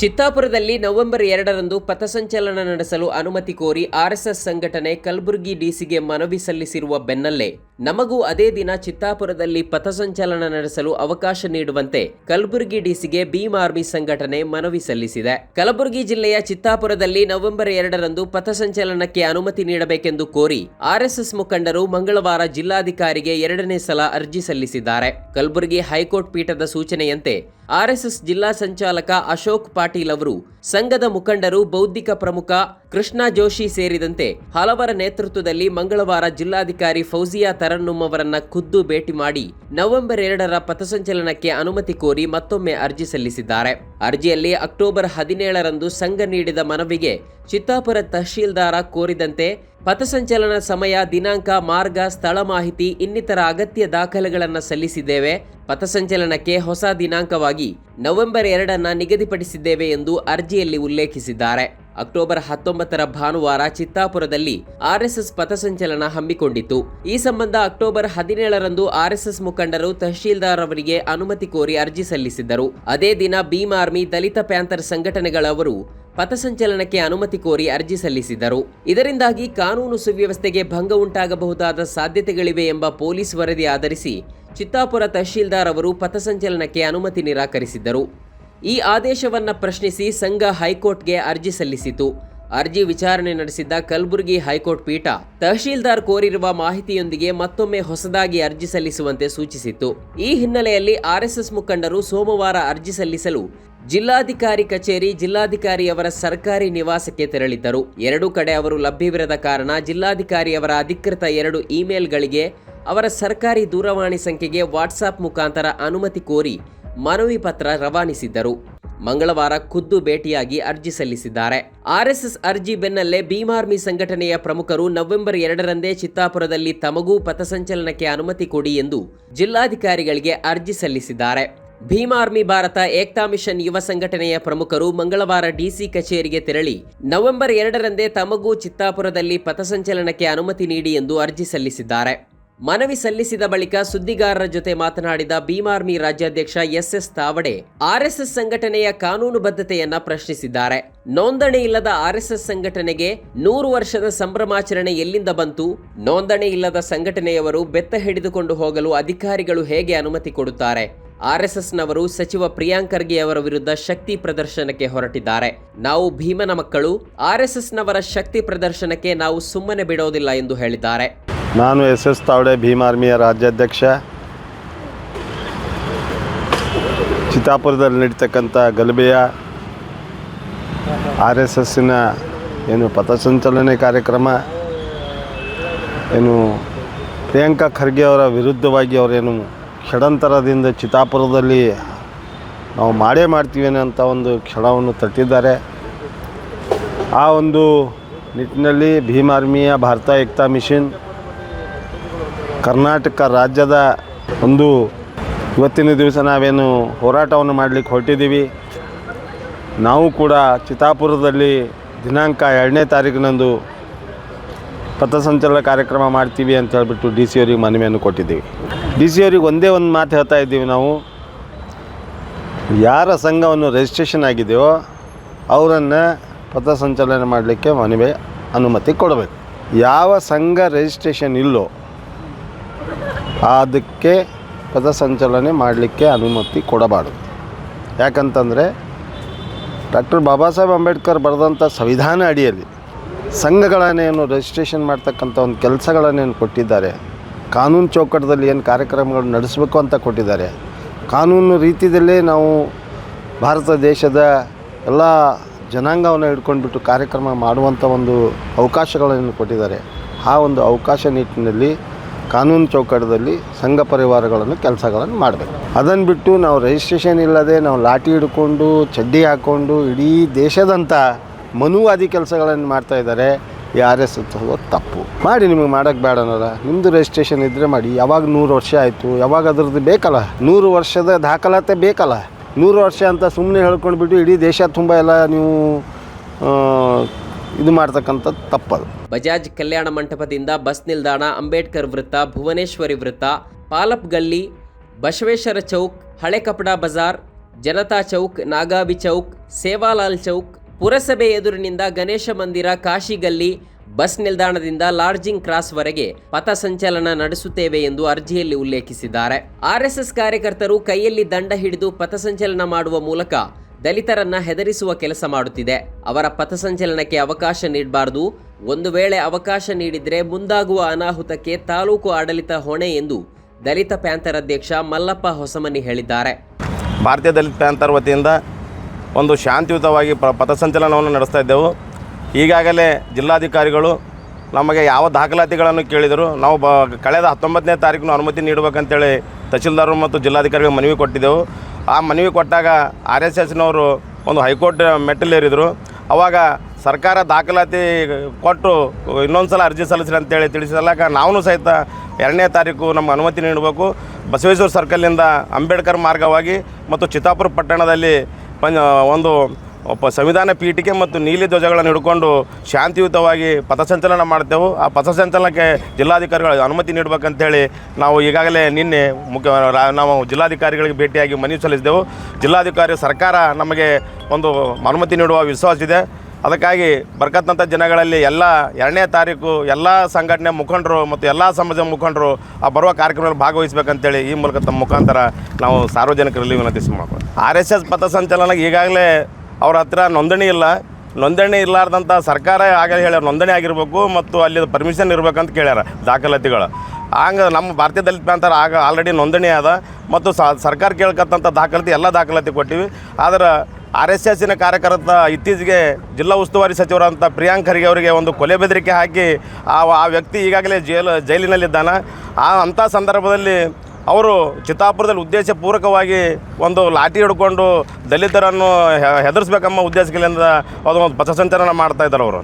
ಚಿತ್ತಾಪುರದಲ್ಲಿ November ಎರಡರಂದು ಪಥಸಂಚಲನ ನಡೆಸಲು ಅನುಮತಿ ಕೋರಿ ಆರ್ಎಸ್ಎಸ್ ಸಂಘಟನೆ ಕಲಬುರಗಿ ಡಿಸಿಗೆ ಮನವಿ ಸಲ್ಲಿಸಿರುವ ಬೆನ್ನಲ್ಲೇ ನಮಗೂ ಅದೇ ದಿನ ಚಿತ್ತಾಪುರದಲ್ಲಿ ಪಥಸಂಚಲನ ನಡೆಸಲು ಅವಕಾಶ ನೀಡುವಂತೆ ಕಲಬುರಗಿ ಡಿಸಿಗೆ ಭೀಮ್ ಆರ್ಮಿ ಸಂಘಟನೆ ಮನವಿ ಸಲ್ಲಿಸಿದೆ. ಕಲಬುರಗಿ ಜಿಲ್ಲೆಯ ಚಿತ್ತಾಪುರದಲ್ಲಿ ನವೆಂಬರ್ ಎರಡರಂದು ಪಥಸಂಚಲನಕ್ಕೆ ಅನುಮತಿ ನೀಡಬೇಕೆಂದು ಕೋರಿ ಆರ್ಎಸ್ಎಸ್ ಮುಖಂಡರು ಮಂಗಳವಾರ ಜಿಲ್ಲಾಧಿಕಾರಿಗೆ ಎರಡನೇ ಸಲ ಅರ್ಜಿ ಸಲ್ಲಿಸಿದ್ದಾರೆ. ಕಲಬುರಗಿ ಹೈಕೋರ್ಟ್ ಪೀಠದ ಸೂಚನೆಯಂತೆ ಆರ್ಎಸ್ಎಸ್ ಜಿಲ್ಲಾ ಸಂಚಾಲಕ ಅಶೋಕ್ ಪಾಟೀಲ್ ಅವರು, ಸಂಘದ ಮುಖಂಡರು ಬೌದ್ಧಿಕ ಪ್ರಮುಖ ಕೃಷ್ಣ ಜೋಶಿ ಸೇರಿದಂತೆ ಹಲವರ ನೇತೃತ್ವದಲ್ಲಿ ಮಂಗಳವಾರ ಜಿಲ್ಲಾಧಿಕಾರಿ ಫೌಜಿಯಾ ತರನ್ನುಮ್ ಅವರನ್ನ ಖುದ್ದು ಭೇಟಿ ಮಾಡಿ ನವೆಂಬರ್ ಎರಡರ ಪಥಸಂಚಲನಕ್ಕೆ ಅನುಮತಿ ಕೋರಿ ಮತ್ತೊಮ್ಮೆ ಅರ್ಜಿ ಸಲ್ಲಿಸಿದ್ದಾರೆ. ಅರ್ಜಿಯಲ್ಲಿ ಅಕ್ಟೋಬರ್ ಹದಿನೇಳರಂದು ಸಂಘ ನೀಡಿದ ಮನವಿಗೆ ಚಿತ್ತಾಪುರ ತಹಶೀಲ್ದಾರ ಕೋರಿದಂತೆ ಪಥಸಂಚಲನ ಸಮಯ ದಿನಾಂಕ ಮಾರ್ಗ ಸ್ಥಳ ಮಾಹಿತಿ ಇನ್ನಿತರ ಅಗತ್ಯ ದಾಖಲೆಗಳನ್ನು ಸಲ್ಲಿಸಿದ್ದೇವೆ. ಪಥಸಂಚಲನಕ್ಕೆ ಹೊಸ ದಿನಾಂಕವಾಗಿ ನವೆಂಬರ್ ಎರಡನ್ನ ನಿಗದಿಪಡಿಸಿದ್ದೇವೆ ಎಂದು ಅರ್ಜಿಯಲ್ಲಿ ಉಲ್ಲೇಖಿಸಿದ್ದಾರೆ. ಅಕ್ಟೋಬರ್ ಹತ್ತೊಂಬತ್ತರ ಭಾನುವಾರ ಚಿತ್ತಾಪುರದಲ್ಲಿ ಆರ್ಎಸ್ಎಸ್ ಪಥಸಂಚಲನ ಹಮ್ಮಿಕೊಂಡಿತ್ತು. ಈ ಸಂಬಂಧ ಅಕ್ಟೋಬರ್ ಹದಿನೇಳರಂದು ಆರ್ಎಸ್ಎಸ್ ಮುಖಂಡರು ತಹಶೀಲ್ದಾರ್ ಅವರಿಗೆ ಅನುಮತಿ ಕೋರಿ ಅರ್ಜಿ ಸಲ್ಲಿಸಿದ್ದರು. ಅದೇ ದಿನ ಭೀಮ್ ಆರ್ಮಿ ದಲಿತ ಪ್ಯಾಂಥರ್ ಸಂಘಟನೆಗಳವರು ಪಥಸಂಚಲನಕ್ಕೆ ಅನುಮತಿ ಕೋರಿ ಅರ್ಜಿ ಸಲ್ಲಿಸಿದರು ಇದರಿಂದಾಗಿ ಕಾನೂನು ಸುವ್ಯವಸ್ಥೆಗೆ ಭಂಗ ಉಂಟಾಗಬಹುದಾದ ಸಾಧ್ಯತೆಗಳಿವೆ ಎಂಬ ಪೊಲೀಸ್ ವರದಿ ಆಧರಿಸಿ ಚಿತ್ತಾಪುರ ತಹಶೀಲ್ದಾರ್ ಅವರು ಪಥಸಂಚಲನಕ್ಕೆ ಅನುಮತಿ ನಿರಾಕರಿಸಿದ್ದರು. ಈ ಆದೇಶವನ್ನು ಪ್ರಶ್ನಿಸಿ ಸಂಘ ಹೈಕೋರ್ಟ್ಗೆ ಅರ್ಜಿ ಸಲ್ಲಿಸಿತು. ಅರ್ಜಿ ವಿಚಾರಣೆ ನಡೆಸಿದ್ದ ಕಲಬುರಗಿ ಹೈಕೋರ್ಟ್ ಪೀಠ ತಹಶೀಲ್ದಾರ್ ಕೋರಿರುವ ಮಾಹಿತಿಯೊಂದಿಗೆ ಮತ್ತೊಮ್ಮೆ ಹೊಸದಾಗಿ ಅರ್ಜಿ ಸಲ್ಲಿಸುವಂತೆ ಸೂಚಿಸಿತ್ತು. ಈ ಹಿನ್ನೆಲೆಯಲ್ಲಿ ಆರ್ಎಸ್ಎಸ್ ಮುಖಂಡರು ಸೋಮವಾರ ಅರ್ಜಿ ಸಲ್ಲಿಸಲು ಜಿಲ್ಲಾಧಿಕಾರಿ ಕಚೇರಿ, ಜಿಲ್ಲಾಧಿಕಾರಿಯವರ ಸರ್ಕಾರಿ ನಿವಾಸಕ್ಕೆ ತೆರಳಿದ್ದರು. ಎರಡೂ ಕಡೆ ಅವರು ಲಭ್ಯವಿರದ ಕಾರಣ ಜಿಲ್ಲಾಧಿಕಾರಿಯವರ ಅಧಿಕೃತ ಎರಡು ಇಮೇಲ್ಗಳಿಗೆ ಅವರ ಸರ್ಕಾರಿ ದೂರವಾಣಿ ಸಂಖ್ಯೆಗೆ ವಾಟ್ಸಾಪ್ ಮುಖಾಂತರ ಅನುಮತಿ ಕೋರಿ ಮನವಿ ಪತ್ರ ರವಾನಿಸಿದ್ದರು. ಮಂಗಳವಾರ ಖುದ್ದು ಭೇಟಿಯಾಗಿ ಅರ್ಜಿ ಸಲ್ಲಿಸಿದ್ದಾರೆ. ಆರ್ಎಸ್ಎಸ್ ಅರ್ಜಿ ಬೆನ್ನಲ್ಲೇ ಭೀಮಾರ್ಮಿ ಸಂಘಟನೆಯ ಪ್ರಮುಖರು ನವೆಂಬರ್ ಎರಡರಂದೇ ಚಿತ್ತಾಪುರದಲ್ಲಿ ತಮಗೂ ಪಥಸಂಚಲನಕ್ಕೆ ಅನುಮತಿ ಕೊಡಿ ಎಂದು ಜಿಲ್ಲಾಧಿಕಾರಿಗಳಿಗೆ ಅರ್ಜಿ ಸಲ್ಲಿಸಿದ್ದಾರೆ. ಭೀಮ್ ಆರ್ಮಿ ಭಾರತ ಏಕ್ತಾ ಮಿಷನ್ ಯುವ ಸಂಘಟನೆಯ ಪ್ರಮುಖರು ಮಂಗಳವಾರ ಡಿಸಿ ಕಚೇರಿಗೆ ತೆರಳಿ ನವೆಂಬರ್ ಎರಡರಂದೇ ತಮಗೂ ಚಿತ್ತಾಪುರದಲ್ಲಿ ಪಥಸಂಚಲನಕ್ಕೆ ಅನುಮತಿ ನೀಡಿ ಎಂದು ಅರ್ಜಿ ಸಲ್ಲಿಸಿದ್ದಾರೆ. ಮನವಿ ಸಲ್ಲಿಸಿದ ಬಳಿಕ ಸುದ್ದಿಗಾರರ ಜೊತೆ ಮಾತನಾಡಿದ ಭೀಮಾರ್ಮಿ ರಾಜ್ಯಾಧ್ಯಕ್ಷ ಎಸ್ ಎಸ್ ತಾವಡೆ, ಆರ್ಎಸ್ಎಸ್ ಸಂಘಟನೆಯ ಕಾನೂನುಬದ್ಧತೆಯನ್ನ ಪ್ರಶ್ನಿಸಿದ್ದಾರೆ. ನೋಂದಣಿ ಇಲ್ಲದ ಆರ್ಎಸ್ಎಸ್ ಸಂಘಟನೆಗೆ ನೂರು ವರ್ಷದ ಸಂಭ್ರಮಾಚರಣೆ ಎಲ್ಲಿಂದ ಬಂತು? ನೋಂದಣಿ ಇಲ್ಲದ ಸಂಘಟನೆಯವರು ಬೆತ್ತ ಹಿಡಿದುಕೊಂಡು ಹೋಗಲು ಅಧಿಕಾರಿಗಳು ಹೇಗೆ ಅನುಮತಿ ಕೊಡುತ್ತಾರೆ? ಆರ್ಎಸ್ಎಸ್ನವರು ಸಚಿವ ಪ್ರಿಯಾಂಕ್ ಖರ್ಗೆ ಅವರ ವಿರುದ್ಧ ಶಕ್ತಿ ಪ್ರದರ್ಶನಕ್ಕೆ ಹೊರಟಿದ್ದಾರೆ. ನಾವು ಭೀಮನ ಮಕ್ಕಳು, ಆರ್ಎಸ್ಎಸ್ನವರ ಶಕ್ತಿ ಪ್ರದರ್ಶನಕ್ಕೆ ನಾವು ಸುಮ್ಮನೆ ಬಿಡೋದಿಲ್ಲ ಎಂದು ಹೇಳಿದ್ದಾರೆ. ನಾನು ಎಸ್ ಎಸ್ ತಾವಡೆ, ಭೀಮ್ ಆರ್ಮಿಯ ರಾಜ್ಯಾಧ್ಯಕ್ಷ. ಚಿತ್ತಾಪುರದಲ್ಲಿ ನಡೀತಕ್ಕಂಥ ಗಲಭೆಯ ಆರ್ ಎಸ್ ಎಸ್ಸಿನ ಏನು ಪಥಸಂಚಲನೆ ಕಾರ್ಯಕ್ರಮ, ಏನು ಪ್ರಿಯಾಂಕಾ ಖರ್ಗೆ ಅವರ ವಿರುದ್ಧವಾಗಿ ಅವರೇನು ಷಡಂತರದಿಂದ ಚಿತ್ತಾಪುರದಲ್ಲಿ ನಾವು ಮಾಡೇ ಮಾಡ್ತೀವಿ ಅಂತ ಒಂದು ಕ್ಷಣವನ್ನು ತಟ್ಟಿದ್ದಾರೆ. ಆ ಒಂದು ನಿಟ್ಟಿನಲ್ಲಿ ಭೀಮ್ ಆರ್ಮಿಯ ಭಾರತ ಏಕ್ತಾ ಮಿಷನ್ ಕರ್ನಾಟಕ ರಾಜ್ಯದ ಒಂದು ಇವತ್ತಿನ ದಿವಸ ನಾವೇನು ಹೋರಾಟವನ್ನು ಮಾಡಲಿಕ್ಕೆ ಹೊರಟಿದ್ದೀವಿ. ನಾವು ಕೂಡ ಚಿತ್ತಾಪುರದಲ್ಲಿ ದಿನಾಂಕ ಎರಡನೇ ತಾರೀಕಿನಂದು ಪಥಸಂಚಲನ ಕಾರ್ಯಕ್ರಮ ಮಾಡ್ತೀವಿ ಅಂತ ಹೇಳಿಬಿಟ್ಟು ಡಿ ಸಿ ಅವರಿಗೆ ಮನವಿಯನ್ನು ಕೊಟ್ಟಿದ್ದೀವಿ. ಡಿ ಸಿ ಅವರಿಗೆ ಒಂದೇ ಒಂದು ಮಾತು ಹೇಳ್ತಾ ಇದ್ದೀವಿ ನಾವು. ಯಾರ ಸಂಘವನ್ನು ರಿಜಿಸ್ಟ್ರೇಷನ್ ಆಗಿದೆಯೋ ಅವರನ್ನು ಪಥಸಂಚಲನ ಮಾಡಲಿಕ್ಕೆ ಮನವಿ ಅನುಮತಿ ಕೊಡಬೇಕು. ಯಾವ ಸಂಘ ರಿಜಿಸ್ಟ್ರೇಷನ್ ಇಲ್ಲೋ ಅದಕ್ಕೆ ಪಥಸಂಚಲನೆ ಮಾಡಲಿಕ್ಕೆ ಅನುಮತಿ ಕೊಡಬಾರದು. ಯಾಕಂತಂದರೆ ಡಾಕ್ಟರ್ ಬಾಬಾ ಸಾಹೇಬ್ ಅಂಬೇಡ್ಕರ್ ಬರೆದಂಥ ಸಂವಿಧಾನ ಅಡಿಯಲ್ಲಿ ಸಂಘಗಳನ್ನೇನು ರಿಜಿಸ್ಟ್ರೇಷನ್ ಮಾಡ್ತಕ್ಕಂಥ ಒಂದು ಕೆಲಸಗಳನ್ನೇನು ಕೊಟ್ಟಿದ್ದಾರೆ, ಕಾನೂನು ಚೌಕಟ್ಟದಲ್ಲಿ ಏನು ಕಾರ್ಯಕ್ರಮಗಳು ನಡೆಸಬೇಕು ಅಂತ ಕೊಟ್ಟಿದ್ದಾರೆ, ಕಾನೂನು ರೀತಿಯಲ್ಲೇ ನಾವು ಭಾರತ ದೇಶದ ಎಲ್ಲ ಜನಾಂಗವನ್ನು ಹಿಡ್ಕೊಂಡ್ಬಿಟ್ಟು ಕಾರ್ಯಕ್ರಮ ಮಾಡುವಂಥ ಒಂದು ಅವಕಾಶಗಳನ್ನು ಕೊಟ್ಟಿದ್ದಾರೆ. ಆ ಒಂದು ಅವಕಾಶ ನಿಟ್ಟಿನಲ್ಲಿ ಕಾನೂನು ಚೌಕಟ್ಟದಲ್ಲಿ ಸಂಘ ಪರಿವಾರಗಳನ್ನು ಕೆಲಸಗಳನ್ನು ಮಾಡಬೇಕು. ಅದನ್ನು ಬಿಟ್ಟು ನಾವು ರಿಜಿಸ್ಟ್ರೇಷನ್ ಇಲ್ಲದೆ ನಾವು ಲಾಠಿ ಹಿಡ್ಕೊಂಡು, ಚಡ್ಡಿ ಹಾಕ್ಕೊಂಡು ಇಡೀ ದೇಶದಂಥ ಮನುವಾದಿ ಕೆಲಸಗಳನ್ನು ಮಾಡ್ತಾ ಇದ್ದಾರೆ, ಈ ಆರ್ ಎಸ್ ತಪ್ಪು. ಮಾಡಿ ನಿಮಗೆ ಮಾಡೋಕ್ಕೆ ಬೇಡ ಅನ್ನೋಲ್ಲ ನಿಮ್ಮದು ರಿಜಿಸ್ಟ್ರೇಷನ್ ಇದ್ದರೆ ಮಾಡಿ. ಯಾವಾಗ ನೂರು ವರ್ಷ ಆಯಿತು, ಯಾವಾಗ ಅದರದ್ದು ಬೇಕಲ್ಲ? ನೂರು ವರ್ಷದ ದಾಖಲಾತಿ ಬೇಕಲ್ಲ? ನೂರು ವರ್ಷ ಅಂತ ಸುಮ್ಮನೆ ಹೇಳ್ಕೊಂಡ್ಬಿಟ್ಟು ಇಡೀ ದೇಶ ತುಂಬ ಎಲ್ಲ ನೀವು ಇದು ಮಾಡ್ತಕ್ಕಂಥದ್ದು ತಪ್ಪದು. ಬಜಾಜ್ ಕಲ್ಯಾಣ ಮಂಟಪದಿಂದ ಬಸ್ ನಿಲ್ದಾಣ, ಅಂಬೇಡ್ಕರ್ ವೃತ್ತ, ಭುವನೇಶ್ವರಿ ವೃತ್ತ ಪಾಲಪ್ ಗಲ್ಲಿ ಬಸವೇಶ್ವರ ಚೌಕ್ ಹಳೆ ಕಪಡಾ ಬಜಾರ್, ಜನತಾ ಚೌಕ್ ನಾಗಾಬಿ ಚೌಕ್, ಸೇವಾಲಾಲ್ ಚೌಕ್, ಪುರಸಭೆ ಎದುರಿನಿಂದ ಗಣೇಶ ಮಂದಿರ, ಕಾಶಿಗಲ್ಲಿ ಬಸ್ ನಿಲ್ದಾಣದಿಂದ ಲಾಡ್ಜಿಂಗ್ ಕ್ರಾಸ್ವರೆಗೆ ಪಥಸಂಚಲನ ನಡೆಸುತ್ತೇವೆ ಎಂದು ಅರ್ಜಿಯಲ್ಲಿ ಉಲ್ಲೇಖಿಸಿದ್ದಾರೆ. ಆರ್ಎಸ್ಎಸ್ ಕಾರ್ಯಕರ್ತರು ಕೈಯಲ್ಲಿ ದಂಡ ಹಿಡಿದು ಪಥಸಂಚಲನ ಮಾಡುವ ಮೂಲಕ ದಲಿತರನ್ನ ಹೆದರಿಸುವ ಕೆಲಸ ಮಾಡುತ್ತಿದೆ. ಅವರ ಪಥಸಂಚಲನಕ್ಕೆ ಅವಕಾಶ ನೀಡಬಾರದು. ಒಂದು ವೇಳೆ ಅವಕಾಶ ನೀಡಿದರೆ ಮುಂದಾಗುವ ಅನಾಹುತಕ್ಕೆ ತಾಲೂಕು ಆಡಳಿತ ಹೊಣೆ ಎಂದು ದಲಿತ ಪ್ಯಾಂಥರ್ ಅಧ್ಯಕ್ಷ ಮಲ್ಲಪ್ಪ ಹೊಸಮನಿ ಹೇಳಿದ್ದಾರೆ. ಭಾರತೀಯ ದಲಿತ ಪ್ಯಾಂಥರ್ ವತಿಯಿಂದ ಒಂದು ಶಾಂತಿಯುತವಾಗಿ ಪ ಪಥಸಂಚಲನವನ್ನು ನಡೆಸ್ತಾ ಇದ್ದೆವು. ಈಗಾಗಲೇ ಜಿಲ್ಲಾಧಿಕಾರಿಗಳು ನಮಗೆ ಯಾವ ದಾಖಲಾತಿಗಳನ್ನು ಕೇಳಿದರು ನಾವು ಬ ಕಳೆದ ಹತ್ತೊಂಬತ್ತನೇ ತಾರೀಕು ಅನುಮತಿ ನೀಡಬೇಕಂತೇಳಿ ತಹಶೀಲ್ದಾರರು ಮತ್ತು ಜಿಲ್ಲಾಧಿಕಾರಿಗಳು ಮನವಿ ಕೊಟ್ಟಿದ್ದೆವು. ಆ ಮನವಿ ಕೊಟ್ಟಾಗ ಆರ್ ಎಸ್ ಎಸ್ನವರು ಒಂದು ಹೈಕೋರ್ಟ್ ಮೆಟ್ಟಲೇರಿದರು. ಅವಾಗ ಸರ್ಕಾರ ದಾಖಲಾತಿ ಕೊಟ್ಟು ಇನ್ನೊಂದು ಸಲ ಅರ್ಜಿ ಸಲ್ಲಿಸ್ರಿ ಅಂತೇಳಿ ತಿಳಿಸಿದಾಗ ನಾವು ಸಹಿತ ಎರಡನೇ ತಾರೀಕು ನಮ್ಮ ಅನುಮತಿ ನೀಡಬೇಕು. ಬಸವೇಶ್ವರ ಸರ್ಕಲ್ನಿಂದ ಅಂಬೇಡ್ಕರ್ ಮಾರ್ಗವಾಗಿ ಮತ್ತು ಚಿತ್ತಾಪುರ ಪಟ್ಟಣದಲ್ಲಿ ಒಂದು ಒಬ್ಬ ಸಂವಿಧಾನ ಪೀಠಿಕೆ ಮತ್ತು ನೀಲಿ ಧ್ವಜಗಳನ್ನು ಹಿಡ್ಕೊಂಡು ಶಾಂತಿಯುತವಾಗಿ ಪಥಸಂಚಲನ ಮಾಡ್ತೇವೆ ಆ ಪಥಸಂಚಲನಕ್ಕೆ ಜಿಲ್ಲಾಧಿಕಾರಿಗಳು ಅನುಮತಿ ನೀಡಬೇಕಂತೇಳಿ ನಾವು ಈಗಾಗಲೇ ನಿನ್ನೆ ಮುಖ್ಯ ನಾವು ಜಿಲ್ಲಾಧಿಕಾರಿಗಳಿಗೆ ಭೇಟಿಯಾಗಿ ಮನವಿ ಸಲ್ಲಿಸಿದೆವು. ಜಿಲ್ಲಾಧಿಕಾರಿ ಸರ್ಕಾರ ನಮಗೆ ಒಂದು ಅನುಮತಿ ನೀಡುವ ವಿಶ್ವಾಸ ಇದೆ. ಅದಕ್ಕಾಗಿ ಬರ್ಕತ್ತಂಥ ಜನಗಳಲ್ಲಿ ಎಲ್ಲ ಎರಡನೇ ತಾರೀಕು ಎಲ್ಲ ಸಂಘಟನೆ ಮುಖಂಡರು ಮತ್ತು ಎಲ್ಲ ಸಮಾಜದ ಮುಖಂಡರು ಆ ಬರುವ ಕಾರ್ಯಕ್ರಮದಲ್ಲಿ ಭಾಗವಹಿಸಬೇಕಂತೇಳಿ ಈ ಮೂಲಕ ತಮ್ಮ ಮುಖಾಂತರ ನಾವು ಸಾರ್ವಜನಿಕರಲ್ಲಿ ವಿನಂತಿಸಿ ಮಾಡ್ಬೋದು ಆರ್ ಎಸ್ ಎಸ್ ಪಥಸಂಚಲನಕ್ಕೆ ಈಗಾಗಲೇ ಅವ್ರ ಹತ್ರ ನೋಂದಣಿ ಇಲ್ಲ. ನೋಂದಣಿ ಇರಲಾರ್ದಂಥ ಸರ್ಕಾರ ಆಗ ಹೇಳ್ಯಾರ, ನೋಂದಣಿ ಆಗಿರಬೇಕು ಮತ್ತು ಅಲ್ಲಿ ಪರ್ಮಿಷನ್ ಇರಬೇಕಂತ ಕೇಳ್ಯಾರ ದಾಖಲಾತಿಗಳು. ಹಂಗೆ ನಮ್ಮ ಭಾರತೀಯ ದಲಿತ ಪ್ಯಾಂಥರ್ ಆಗ ಆಲ್ರೆಡಿ ನೋಂದಣಿ ಅದ ಮತ್ತು ಸರ್ಕಾರ ಕೇಳ್ಕತ್ತಂಥ ದಾಖಲಾತಿ, ಎಲ್ಲ ದಾಖಲಾತಿ ಕೊಟ್ಟಿವಿ. ಆದ್ರೆ ಆರ್ ಎಸ್ ಎಸ್ಸಿನ ಕಾರ್ಯಕರ್ತ ಇತ್ತೀಚೆಗೆ ಜಿಲ್ಲಾ ಉಸ್ತುವಾರಿ ಸಚಿವರಂಥ ಪ್ರಿಯಾಂಕ್ ಖರ್ಗೆ ಅವರಿಗೆ ಒಂದು ಕೊಲೆ ಬೆದರಿಕೆ ಹಾಕಿ ಆ ವ್ಯಕ್ತಿ ಈಗಾಗಲೇ ಜೈಲು, ಜೈಲಿನಲ್ಲಿದ್ದಾನೆ. ಆ, ಅಂಥ ಸಂದರ್ಭದಲ್ಲಿ ಅವರು ಚಿತ್ತಾಪುರದಲ್ಲಿ ಉದ್ದೇಶಪೂರ್ವಕವಾಗಿ ಒಂದು ಲಾಠಿ ಹಿಡ್ಕೊಂಡು ದಲಿತರನ್ನು ಹೆದರಿಸ್ಬೇಕಮ್ಮ ಉದ್ದೇಶಗಳಿಂದ ಅದೊಂದು ಪಥಸಂಚಲನ ಮಾಡ್ತಾ ಇದ್ದಾರೆ ಅವರು.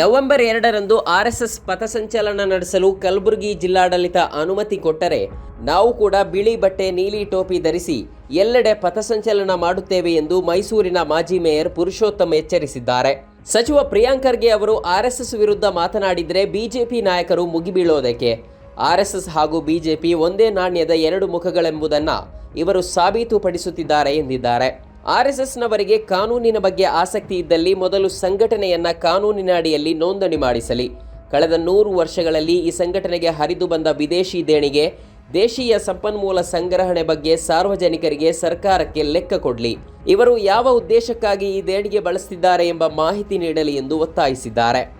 ನವೆಂಬರ್ ಎರಡರಂದು ಆರ್ಎಸ್ಎಸ್ ಪಥಸಂಚಲನ ನಡೆಸಲು ಕಲಬುರಗಿ ಜಿಲ್ಲಾಡಳಿತ ಅನುಮತಿ ಕೊಟ್ಟರೆ ನಾವು ಕೂಡ ಬಿಳಿ ಬಟ್ಟೆ, ನೀಲಿ ಟೋಪಿ ಧರಿಸಿ ಎಲ್ಲೆಡೆ ಪಥಸಂಚಲನ ಮಾಡುತ್ತೇವೆ ಎಂದು ಮೈಸೂರಿನ ಮಾಜಿ ಮೇಯರ್ ಪುರುಷೋತ್ತಮ್ ಎಚ್ಚರಿಸಿದ್ದಾರೆ. ಸಚಿವ ಪ್ರಿಯಾಂಕ್ ಖರ್ಗೆ ಅವರು ಎಸ್ ವಿರುದ್ಧ ಮಾತನಾಡಿದರೆ ಬಿಜೆಪಿ ನಾಯಕರು ಮುಗಿಬೀಳೋದಕ್ಕೆ ಆರ್ಎಸ್ಎಸ್ ಹಾಗೂ ಬಿಜೆಪಿ ಒಂದೇ ನಾಣ್ಯದ ಎರಡು ಮುಖಗಳೆಂಬುದನ್ನು ಇವರು ಸಾಬೀತುಪಡಿಸುತ್ತಿದ್ದಾರೆ ಎಂದಿದ್ದಾರೆ. ಆರ್ಎಸ್ಎಸ್ನವರಿಗೆ ಕಾನೂನಿನ ಬಗ್ಗೆ ಆಸಕ್ತಿ ಇದ್ದಲ್ಲಿ ಮೊದಲು ಸಂಘಟನೆಯನ್ನ ಕಾನೂನಿನ ಅಡಿಯಲ್ಲಿ ನೋಂದಣಿ ಮಾಡಿಸಲಿ. ಕಳೆದ ನೂರು ವರ್ಷಗಳಲ್ಲಿ ಈ ಸಂಘಟನೆಗೆ ಹರಿದು ಬಂದ ವಿದೇಶಿ ದೇಣಿಗೆ, ದೇಶೀಯ ಸಂಪನ್ಮೂಲ ಸಂಗ್ರಹಣೆ ಬಗ್ಗೆ ಸಾರ್ವಜನಿಕರಿಗೆ ಸರ್ಕಾರಕ್ಕೆ ಲೆಕ್ಕ ಕೊಡಲಿ. ಇವರು ಯಾವ ಉದ್ದೇಶಕ್ಕಾಗಿ ಈ ದೇಣಿಗೆ ಬಳಸ್ತಿದ್ದಾರೆ ಎಂಬ ಮಾಹಿತಿ ನೀಡಲಿ ಎಂದು ಒತ್ತಾಯಿಸಿದ್ದಾರೆ.